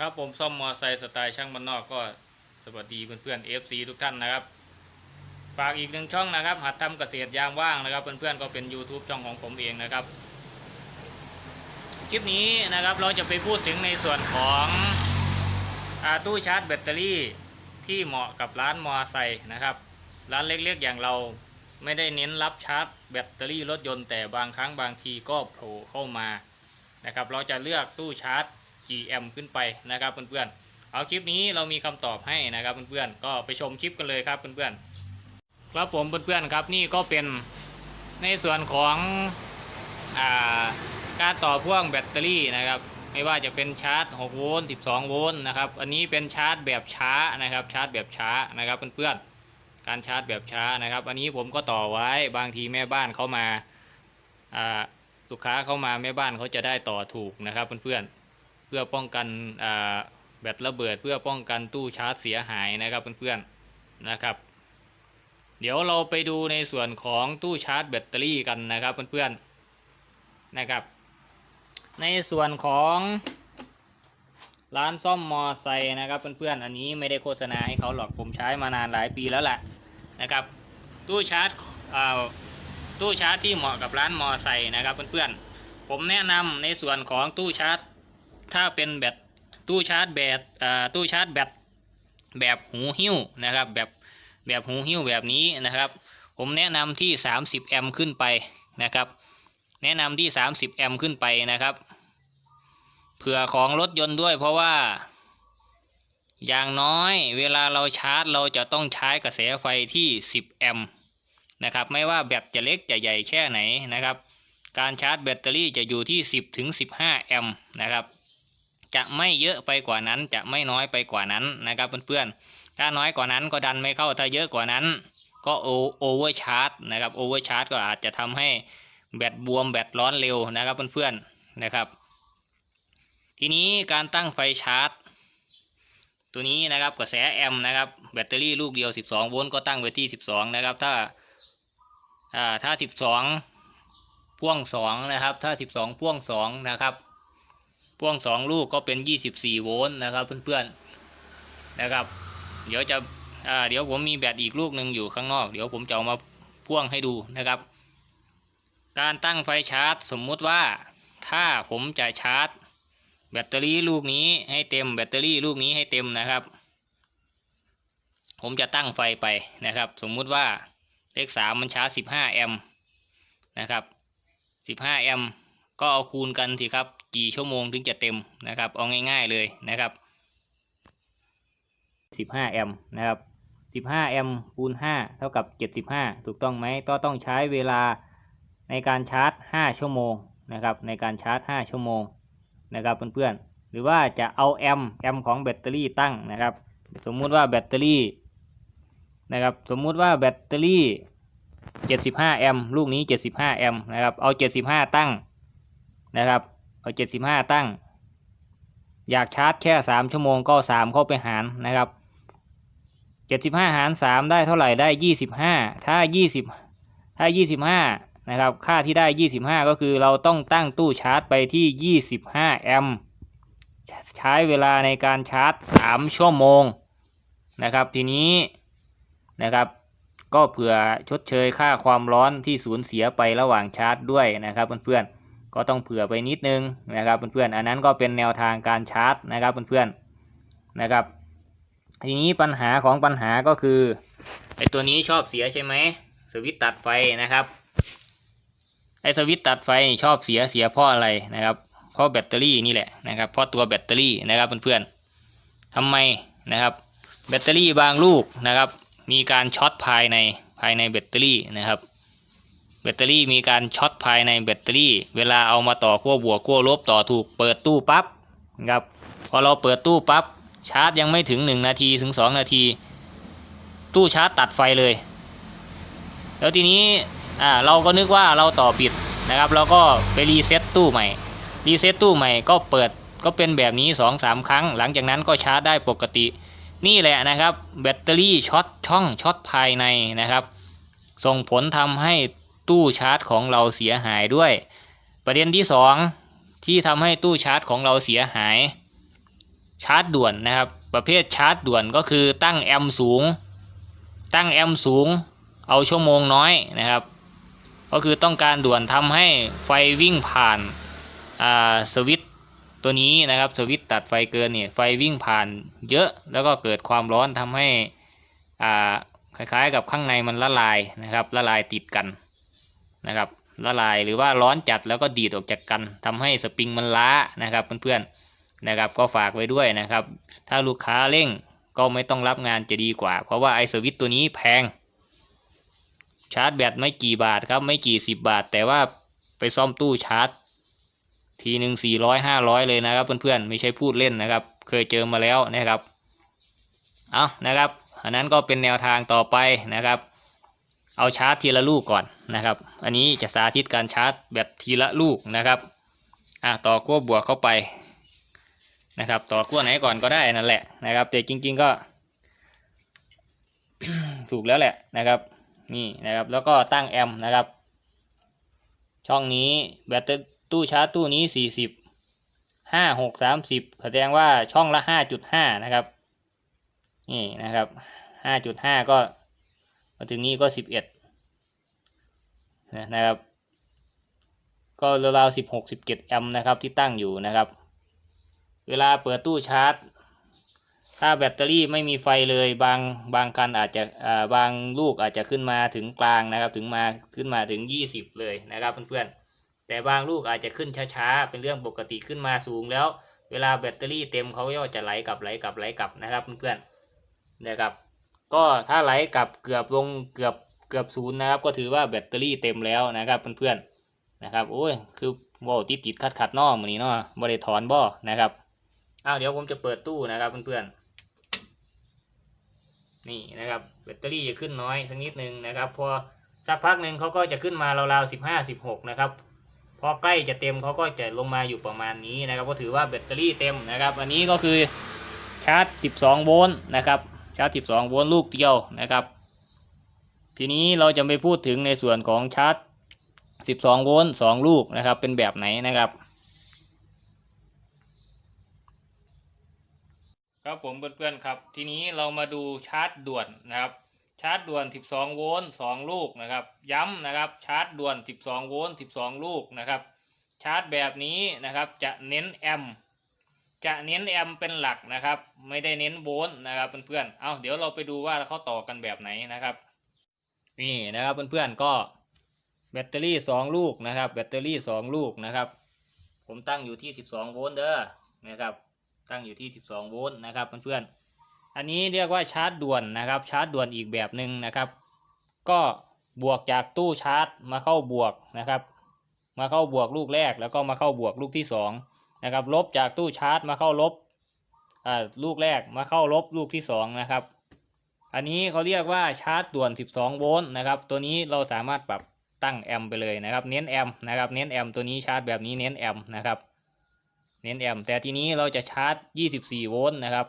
ครับผมซ่อมมอไซค์สไตล์ช่างบ้านนอกก็สวัสดีเพื่อนๆ FC ทุกท่านนะครับฝากอีกหนึ่งช่องนะครับ หัดทำเกษตรยามว่างนะครับ เพื่อนๆก็เป็น YouTube ช่องของผมเองนะครับ คลิปนี้นะครับเราจะไปพูดถึงในส่วนของอตู้ชาร์จแบตเตอรี่ที่เหมาะกับร้านมอไซค์นะครับร้านเล็กๆอย่างเราไม่ได้เน้นรับชาร์จแบตเตอรี่รถยนต์แต่บางครั้งบางทีก็โผล่เข้ามานะครับ เราจะเลือกตู้ชาร์จ GM ขึ้นไปนะครับเพื่อนๆเอาคลิปนี้เรามีคำตอบให้นะครับเพื่อนๆก็ไปชมคลิปกันเลยครับเพื่อนๆครับผมเพื่อนๆครับนี่ก็เป็นในส่วนของอ่าการต่อพ่วงแบตเตอรี่นะครับไม่ว่าจะเป็นชาร์จ 6 โวลต์ 12 โวลต์นะครับ อันนี้เป็นชาร์จแบบช้านะครับ ชาร์จแบบช้านะครับเพื่อนๆ การชาร์จแบบช้านะครับ อันนี้ผมก็ต่อไว้บางทีแม่บ้านเขามาลูกค้าเข้ามาแม่บ้านเขาจะได้ต่อถูกนะครับเพื่อนๆ พื่อป้องกันแบตระเบิด เพื่อป้องกันตู้ชาร์จเสียหายนะครับเพื่อนๆนะครับ เดี๋ยวเราไปดูในส่วนของตู้ชาร์จแบตเตอรี่กันนะครับเพื่อนๆนะครับ ในส่วนของร้านซ่อมมอไซค์นะครับเพื่อนๆอันนี้ไม่ได้โฆษณาให้เขาหรอกผมใช้มานานหลายปีแล้วแหละนะครับ ตู้ชาร์จตู้ชาร์จที่เหมาะกับร้านมอไซค์นะครับเพื่อนๆผมแนะนำในส่วนของตู้ชาร์จ ถ้าเป็นแบตตู้ชาร์จแบตตู้ชาร์จแบตแบบหูหิ้วนะครับแบบแบบหูหิ้วแบบนี้นะครับ ผมแนะนำที่ 30 แอมป์ขึ้นไปนะครับ แนะนำที่ 30 แอมป์ขึ้นไปนะครับเผื่อของรถยนต์ด้วยเพราะว่า อย่างน้อยเวลาเราชาร์จเราจะต้องใช้กระแสไฟที่ 10 แอมป์นะครับไม่ว่าแบตจะเล็กจะใหญ่แค่ไหนนะครับ การชาร์จแบตเตอรี่จะอยู่ที่ 10ถึง15 แอมป์นะครับ จะไม่เยอะไปกว่านั้น จะไม่น้อยไปกว่านั้นนะครับเพื่อนๆ ถ้าน้อยกว่านั้นก็ดันไม่เข้า ถ้าเยอะกว่านั้น ก็โอเวอร์ชาร์จนะครับ โอเวอร์ชาร์จก็อาจจะทำให้แบตบวมแบตร้อนเร็วนะครับเพื่อนๆ นะครับ ทีนี้การตั้งไฟชาร์จ ตัวนี้นะครับกระแสแอมป์นะครับแบตเตอรี่ลูกเดียว 12 โวลต์ก็ตั้งไว้ที่ 12 นะครับ ถ้าถ้า 12 พ่วง 2 นะครับ ถ้า 12 พ่วง 2 นะครับ พ่วง2ลูกก็เป็น 24 โวลต์นะครับเพื่อนๆนะครับ เดี๋ยวจะอ่าเดี๋ยวผมมีแบตอีกลูกหนึ่งอยู่ข้างนอก เดี๋ยวผมจะเอามาพ่วงให้ดูนะครับ การตั้งไฟชาร์จ สมมุติว่าถ้าผมจะชาร์จ แบตเตอรี่ลูกนี้ให้เต็มแบตเตอรี่ลูกนี้ให้เต็มนะครับ ผมจะตั้งไฟไปนะครับ สมมุติว่าเลขสามมันชาร์จ 15 แอมป์นะครับ 15 แอมป์ก็เอาคูณกันสิครับ กี่ชั่วโมงถึงจะเต็มนะครับ เอาง่าย ๆเลยนะครับ 15 แอมป์นะครับ 15 แอมป์คูณ 5 เท่ากับ 75 ถูกต้องไหมก็ต้องใช้เวลาในการชาร์จ 5 ชั่วโมงนะครับ ในการชาร์จ 5 ชั่วโมงนะครับเพื่อนๆ หรือว่าจะเอาแอมป์แอมป์ของแบตเตอรี่ตั้งนะครับ สมมุติว่าแบตเตอรี่นะครับสมมุติว่าแบตเตอรี่ 75 แอมป์ลูกนี้ 75 แอมป์นะครับ เอา 75 ตั้งนะครับ เอา75ตั้ง อยากชาร์จแค่3ชั่วโมงก็3เข้าไปหารนะครับ75หาร3ได้เท่าไหร่ได้25ถ้า20ถ้า25นะครับ ค่าที่ได้25ก็คือเราต้องตั้งตู้ชาร์จไปที่25แอมป์ใช้เวลาในการชาร์จ3ชั่วโมงนะครับทีนี้นะครับก็เผื่อชดเชยค่าความร้อนที่สูญเสียไประหว่างชาร์จด้วยนะครับเพื่อนๆ ก็ต้องเผื่อไปนิดนึงนะครับเพื่อนๆอันนั้นก็เป็นแนวทางการชาร์จนะครับเพื่อนๆนะครับทีนี้ปัญหาของปัญหาก็คือไอตัวนี้ชอบเสียใช่ไหมสวิตตัดไฟนะครับไอสวิตตัดไฟชอบเสียเสียเพราะอะไรนะครับเพราะแบตเตอรี่นี่แหละนะครับเพราะตัวแบตเตอรี่นะครับเพื่อนๆทำไมนะครับแบตเตอรี่บางลูกนะครับมีการช็อตภายในภายในแบตเตอรี่นะครับ แบตเตอรี่มีการช็อตภายในแบตเตอรี่ เวลาเอามาต่อขั้วบวกขั้วลบต่อถูกเปิดตู้ปั๊บนะครับพอเราเปิดตู้ปั๊บชาร์จยังไม่ถึง 1 นาทีถึง 2 นาที ตู้ชาร์จตัดไฟเลย แล้วทีนี้อ่าเราก็นึกว่าเราต่อผิดนะครับเราก็ไปรีเซ็ตตู้ใหม่รีเซ็ตตู้ใหม่ก็เปิดก็เป็นแบบนี้ 2-3 ครั้ง หลังจากนั้นก็ชาร์จได้ปกติ นี่แหละนะครับ แบตเตอรี่ช็อตช่องช็อตภายในนะครับ ส่งผลทำให้ ตู้ชาร์จของเราเสียหายด้วย ประเด็นที่ 2 ที่ทำให้ตู้ชาร์จของเราเสียหาย ชาร์จด่วนนะครับ ประเภทชาร์จด่วนก็คือตั้งแอมสูง ตั้งแอมสูง เอาชั่วโมงน้อยนะครับ ก็คือต้องการด่วนทำให้ไฟวิ่งผ่านอ่าสวิตตัวนี้นะครับสวิตตัดไฟเกินเนี่ยไฟวิ่งผ่านเยอะแล้วก็เกิดความร้อนทำให้อ่าคล้ายๆกับข้างในมันละลายนะครับละลายติดกัน นะครับละลายหรือว่าร้อนจัดแล้วก็ดีดออกจากกันทำให้สปริงมันล้านะครับเพื่อนๆนะครับก็ฝากไว้ด้วยนะครับ ถ้าลูกค้าเร่งก็ไม่ต้องรับงานจะดีกว่า เพราะว่าไอสวิตตัวนี้แพง ชาร์จแบตไม่กี่บาทครับไม่กี่สิบบาท แต่ว่าไปซ่อมตู้ชาร์จ ทีหนึ่งสี่ร้อยห้าร้อยเลยนะครับ เพื่อนๆไม่ใช่พูดเล่นนะครับ เคยเจอมาแล้วนะครับเอานะครับ อันนั้นก็เป็นแนวทางต่อไปนะครับ เอาชาร์จทีละลูกก่อนนะครับ อันนี้จะสาธิตการชาร์จแบตทีละลูกนะครับอะต่อขั้วบวกเข้าไปนะครับ ต่อขั้วไหนก่อนก็ได้นั่นแหละนะครับแต่จริง ๆก็ ถูกแล้วแหละนะครับ นี่นะครับแล้วก็ตั้งแอมป์นะครับ ช่องนี้แบตเตอรี่ตู้ชาร์จตู้นี้สี่สิบห้าหกสามสิบแสดงว่าช่องละห้าจุดห้านะครับ นี่นะครับห้าจุดห้าก็ มาถึงนี้ก็สิบเอ็ดนะครับ ก็ราวๆสิบหกสิบเจ็ดแอมป์นะครับที่ตั้งอยู่นะครับ เวลาเปิดตู้ชาร์จ ถ้าแบตเตอรี่ไม่มีไฟเลยบางบางคันอาจจะาบางลูกอาจจะขึ้นมาถึงกลางนะครับ ถึงมาขึ้นมาถึง20เลยนะครับเพื่อนๆ แต่บางลูกอาจจะขึ้นช้าๆ เป็นเรื่องปกติขึ้นมาสูงแล้ว เวลาแบตเตอรี่เต็มเขาก็จะไหลกลับไหลกลับไหลกลับนะครับเพื่อนๆนะครับ ก็ถ้าไหลกลับเกือบลงเกือบเกือบศูนย์นะครับ ก็ถือว่าแบตเตอรี่เต็มแล้วนะครับเพื่อนๆนะครับโอ้ยคือบ่ติดติดขัดขัดๆเนอมือนี้เนาะบ่ได้ถอนบ่นะครับอ้าวเดี๋ยวผมจะเปิดตู้นะครับเพื่อนๆนี่นะครับแบตเตอรี่จะขึ้นน้อยสักนิดนึงนะครับพอสักพักหนึ่งเขาก็จะขึ้นมาราวๆสิบห้าสิบหกนะครับพอใกล้จะเต็มเขาก็จะลงมาอยู่ประมาณนี้นะครับ ก็ถือว่าแบตเตอรี่เต็มนะครับ อันนี้ก็คือชาร์จ 12 โวลต์นะครับ ชาร์จ 12 โวลต์ลูกเดียวนะครับ ทีนี้เราจะไปพูดถึงในส่วนของชาร์จ 12 โวลต์ 2 ลูกนะครับ เป็นแบบไหนนะครับ ครับผมเพื่อนๆครับ ทีนี้เรามาดูชาร์จด่วนนะครับ ชาร์จด่วน 12 โวลต์ 2 ลูกนะครับ ย้ำนะครับ ชาร์จด่วน 12 โวลต์ 12 ลูกนะครับ ชาร์จแบบนี้นะครับ จะเน้นแอมป์ จะเน้นแอมเป็นหลักนะครับ ไม่ได้เน้นโวลต์นะครับเพื่อนๆ เอาเดี๋ยวเราไปดูว่าเขาต่อกันแบบไหนนะครับ นี่นะครับเพื่อนๆก็แบตเตอรี่ 2 ลูกนะครับ แบตเตอรี่ 2 ลูกนะครับ ผมตั้งอยู่ที่ 12 โวลต์เด้อนะครับ ตั้งอยู่ที่ 12 โวลต์นะครับเพื่อนๆ อันนี้เรียกว่าชาร์จด่วนนะครับ ชาร์จด่วนอีกแบบหนึ่งนะครับ ก็บวกจากตู้ชาร์จมาเข้าบวกนะครับ มาเข้าบวกลูกแรกแล้วก็มาเข้าบวกลูกที่สอง นะครับลบจากตู้ชาร์จมาเข้าลบอ่าลูกแรกมาเข้าลบลูกที่สองนะครับอันนี้เขาเรียกว่าชาร์จด่วน 12 โวลต์นะครับตัวนี้เราสามารถปรับตั้งแอมไปเลยนะครับเน้นแอมนะครับเน้นแอมตัวนี้ชาร์จแบบนี้เน้นแอมนะครับเน้นแอมแต่ทีนี้เราจะชาร์จ 24 โวลต์นะครับ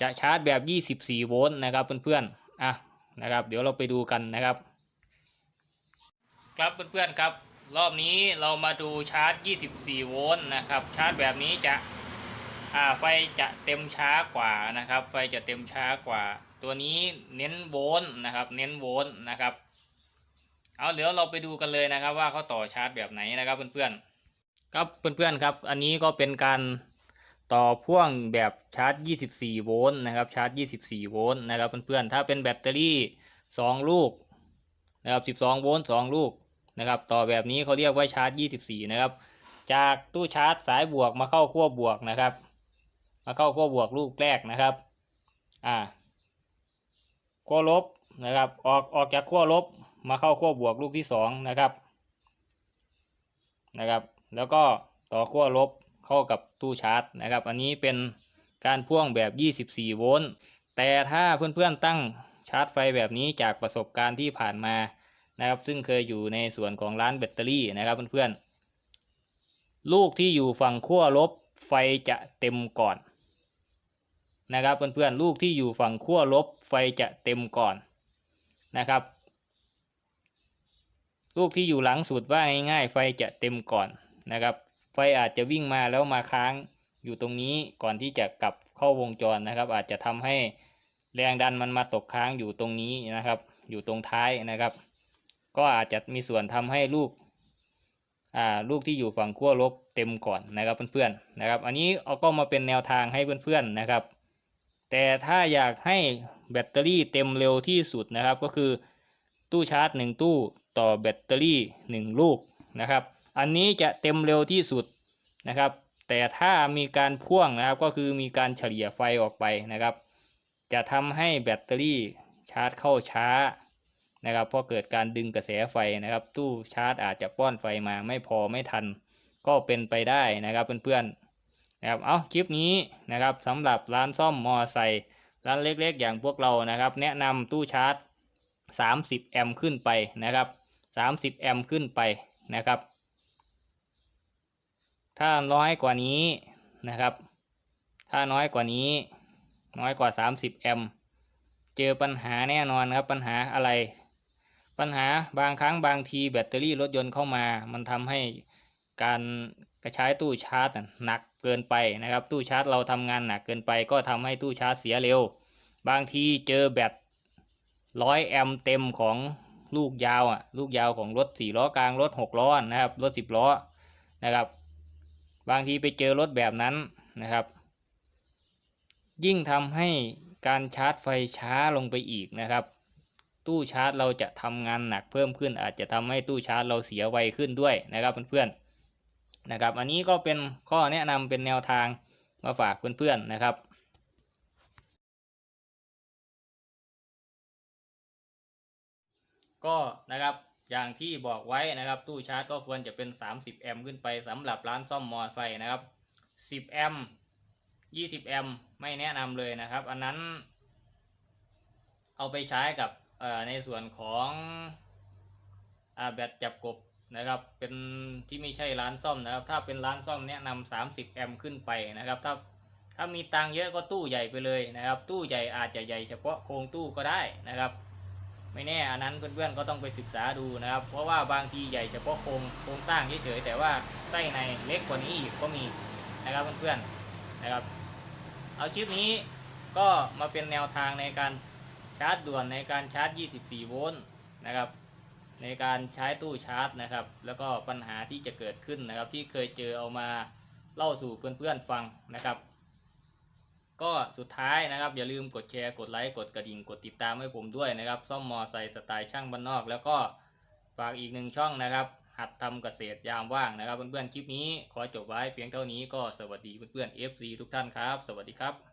จะชาร์จแบบ 24 โวลต์นะครับเพื่อนๆอะนะครับเดี๋ยวเราไปดูกันนะครับ ครับเพื่อนๆครับ รอบนี้เรามาดูชาร์จ 24 โวลต์นะครับ ชาร์จแบบนี้จะไฟจะเต็มช้ากว่านะครับ ไฟจะเต็มช้ากว่า ตัวนี้เน้นโวลต์นะครับ เน้นโวลต์นะครับ เอาเดี๋ยวเราไปดูกันเลยนะครับ ว่าเขาต่อชาร์จแบบไหนนะครับเพื่อนๆ ครับเพื่อนๆครับ อันนี้ก็เป็นการต่อพ่วงแบบชาร์จ 24 โวลต์นะครับ ชาร์จ 24 โวลต์นะครับเพื่อนๆ ถ้าเป็นแบตเตอรี่ 2 ลูกนะครับ 12 โวลต์ 2 ลูก นะครับ ต่อแบบนี้เขาเรียกว่าชาร์จ 24 นะครับ จากตู้ชาร์จสายบวกมาเข้าขั้วบวกนะครับ มาเข้าขั้วบวกลูกแรกนะครับ อ่าขั้วลบนะครับ ออกออกจากขั้วลบมาเข้าขั้วบวกลูกที่สองนะครับ นะครับ แล้วก็ต่อขั้วลบเข้ากับตู้ชาร์จนะครับ อันนี้เป็นการพ่วงแบบ 24 โวลต์ แต่ถ้าเพื่อนๆตั้งชาร์จไฟแบบนี้จากประสบการณ์ที่ผ่านมา นะครับซึ่งเคยอยู่ในส่วนของร้านแบตเตอรี่นะครับเพื่อนๆลูกที่อยู่ฝั่งขั้วลบไฟจะเต็มก่อนนะครับเพื่อนๆลูกที่อยู่ฝั่งขั้วลบไฟจะเต็มก่อนนะครับ ลูกที่อยู่หลังสุดว่าง่ายๆไฟจะเต็มก่อนนะครับ ไฟอาจจะวิ่งมาแล้วมาค้างอยู่ตรงนี้ก่อนที่จะกลับเข้าวงจรนะครับ อาจจะทำให้แรงดันมันมาตกค้างอยู่ตรงนี้นะครับ อยู่ตรงท้ายนะครับ ก็อาจจะมีส่วนทำให้ลูกอ่าลูกที่อยู่ฝั่งขั้วลบเต็มก่อนนะครับเพื่อนๆนะครับ อันนี้เอาก็มาเป็นแนวทางให้เพื่อนๆนะครับ แต่ถ้าอยากให้แบตเตอรี่เต็มเร็วที่สุดนะครับ ก็คือตู้ชาร์จ 1 ตู้ต่อแบตเตอรี่ 1 ลูกนะครับ อันนี้จะเต็มเร็วที่สุดนะครับ แต่ถ้ามีการพ่วงนะครับก็คือมีการเฉลี่ยไฟออกไปนะครับ จะทำให้แบตเตอรี่ชาร์จเข้าช้า นะครับเพราะเกิดการดึงกระแสไฟนะครับ ตู้ชาร์จอาจจะป้อนไฟมาไม่พอไม่ทัน ก็เป็นไปได้นะครับเพื่อนๆนะครับเอาคลิปนี้นะครับสำหรับร้านซ่อมมอไซค์ร้านเล็กๆ อย่างพวกเรานะครับ แนะนำตู้ชาร์จ 30 แอมป์ขึ้นไปนะครับ 30 แอมป์ขึ้นไปนะครับ ถ้าน้อยกว่านี้นะครับ ถ้าน้อยกว่านี้ น้อยกว่า 30 แอมป์เจอปัญหาแน่นอนครับปัญหาอะไร ปัญหาบางครั้งบางทีแบตเตอรี่รถยนต์เข้ามา มันทำให้การกระใช้ตู้ชาร์จหนักเกินไปนะครับ ตู้ชาร์จเราทำงานหนักเกินไป ก็ทำให้ตู้ชาร์จเสียเร็ว บางทีเจอแบตร้อยแอมป์เต็มของลูกยาวอะลูกยาวของรถสี่ล้อกลางรถหกล้อนะครับรถสิบล้อนะครับ บางทีไปเจอรถแบบนั้นนะครับ ยิ่งทำให้การชาร์จไฟช้าลงไปอีกนะครับ ตู้ชาร์จเราจะทำงานหนักเพิ่มขึ้น อาจจะทำให้ตู้ชาร์จเราเสียไวขึ้นด้วยนะครับเพื่อนๆนะครับ อันนี้ก็เป็นข้อแนะนำเป็นแนวทางมาฝากเพื่อนๆนะครับก็นะครับอย่างที่บอกไว้นะครับ ตู้ชาร์จก็ควรจะเป็น 30 แอมป์ขึ้นไปสำหรับร้านซ่อมมอไซค์นะครับ 10 แอมป์ 20 แอมป์ไม่แนะนำเลยนะครับ อันนั้นเอาไปใช้กับ ในส่วนของอแบตจับกบนะครับเป็นที่ไม่ใช่ร้านซ่อมนะครับ ถ้าเป็นร้านซ่อมแนะนำ30 แอมป์ขึ้นไปนะครับถ้าถ้ามีตังเยอะก็ตู้ใหญ่ไปเลยนะครับ ตู้ใหญ่อาจจะใหญ่เฉพาะโครงตู้ก็ได้นะครับ ไม่แน่อันนั้นเพื่อนๆก็ต้องไปศึกษาดูนะครับ เพราะว่าบางทีใหญ่เฉพาะโครงโครงสร้างเฉยๆแต่ว่าไส้ในเล็กกว่านี้อีกก็มีนะครับเพื่อนๆนะครับ เอาคลิปนี้ก็มาเป็นแนวทางในการ ชาร์จด่วนในการชาร์จ 24 โวลต์นะครับในการใช้ตู้ชาร์จนะครับ แล้วก็ปัญหาที่จะเกิดขึ้นนะครับ ที่เคยเจอเอามาเล่าสู่เพื่อนๆฟังนะครับ ก็สุดท้ายนะครับ อย่าลืมกดแชร์กดไลค์กดกระดิ่งกดติดตามให้ผมด้วยนะครับ ซ่อมมอไซค์สไตล์ช่างบ้านนอก แล้วก็ฝากอีกหนึ่งช่องนะครับ หัดทำเกษตรยามว่างนะครับ เพื่อนๆคลิปนี้ขอจบไว้เพียงเท่านี้ก็สวัสดีเพื่อนๆ FC ทุกท่านครับ สวัสดีครับ